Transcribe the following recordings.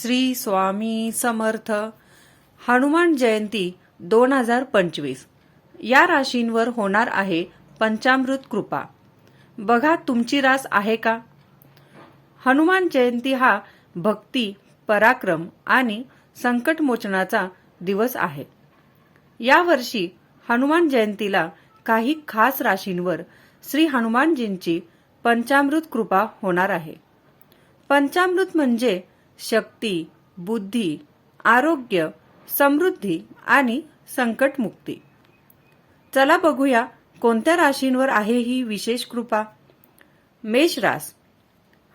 श्री स्वामी समर्थ. हनुमान जयंती दोन हजार पंचवीस. या राशींवर होणार आहे पंचामृत कृपा. बघा तुमची रास आहे का? हनुमान जयंती हा भक्ती पराक्रम आणि संकटमोचनाचा दिवस आहे. यावर्षी हनुमान जयंतीला काही खास राशींवर श्री हनुमानजींची पंचामृत कृपा होणार आहे. पंचामृत म्हणजे शक्ती बुद्धी आरोग्य समृद्धी आणि संकटमुक्ती. चला बघूया कोणत्या राशींवर आहे ही विशेष कृपा? मेष रास.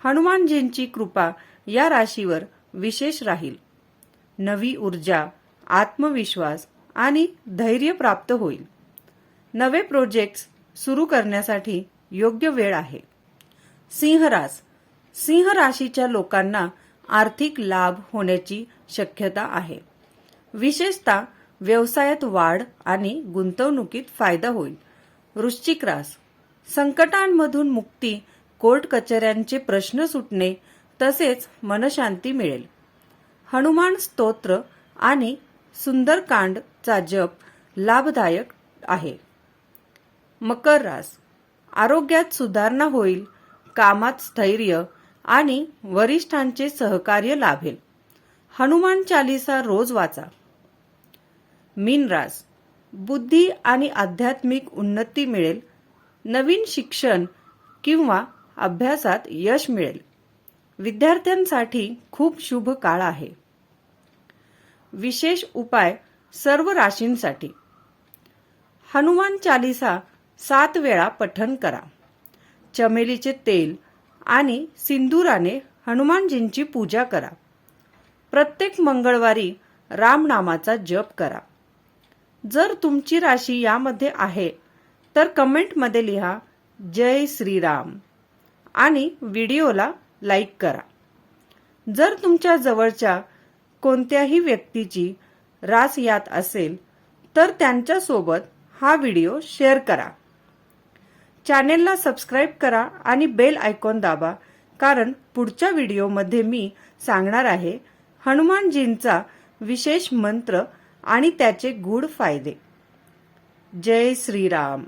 हनुमानजींची कृपा या राशीवर विशेष राहील. नवी ऊर्जा आत्मविश्वास आणि धैर्य प्राप्त होईल. नवे प्रोजेक्ट्स सुरू करण्यासाठी योग्य वेळ आहे. सिंह रास. सिंह राशीच्या लोकांना आर्थिक लाभ होण्याची शक्यता आहे. विशेषतः व्यवसायात वाढ आणि गुंतवणुकीत फायदा होईल. वृश्चिक रास. संकटांमधून मुक्ती कोर्ट कचऱ्यांचे प्रश्न सुटणे तसेच मनशांती मिळेल. हनुमान स्तोत्र आणि सुंदरकांडचा जप लाभदायक आहे. मकर रास. आरोग्यात सुधारणा होईल कामात स्थैर्य आणि वरिष्ठांचे सहकार्य लाभेल. हनुमान चालिसा रोज वाचा. मीनरास बुद्धी आणि आध्यात्मिक उन्नती मिळेल. नवीन शिक्षण किंवा अभ्यासात यश मिळेल. विद्यार्थ्यांसाठी खूप शुभ काळ आहे. विशेष उपाय सर्व राशींसाठी. हनुमान चालिसा सात वेळा पठन करा. चमेलीचे तेल आणि सिंदुराने हनुमानजींची पूजा करा. प्रत्येक मंगळवारी रामनामाचा जप करा. जर तुमची राशी यामध्ये आहे तर कमेंटमध्ये लिहा जय श्रीराम आणि व्हिडिओला लाईक करा. जर तुमच्या जवळच्या कोणत्याही व्यक्तीची रास यात असेल तर त्यांच्यासोबत हा व्हिडिओ शेअर करा. चॅनेलला सबस्क्राईब करा आणि बेल आयकॉन दाबा कारण पुढच्या व्हिडिओमध्ये मी सांगणार आहे हनुमानजींचा विशेष मंत्र आणि त्याचे गूढ फायदे. जय श्रीराम.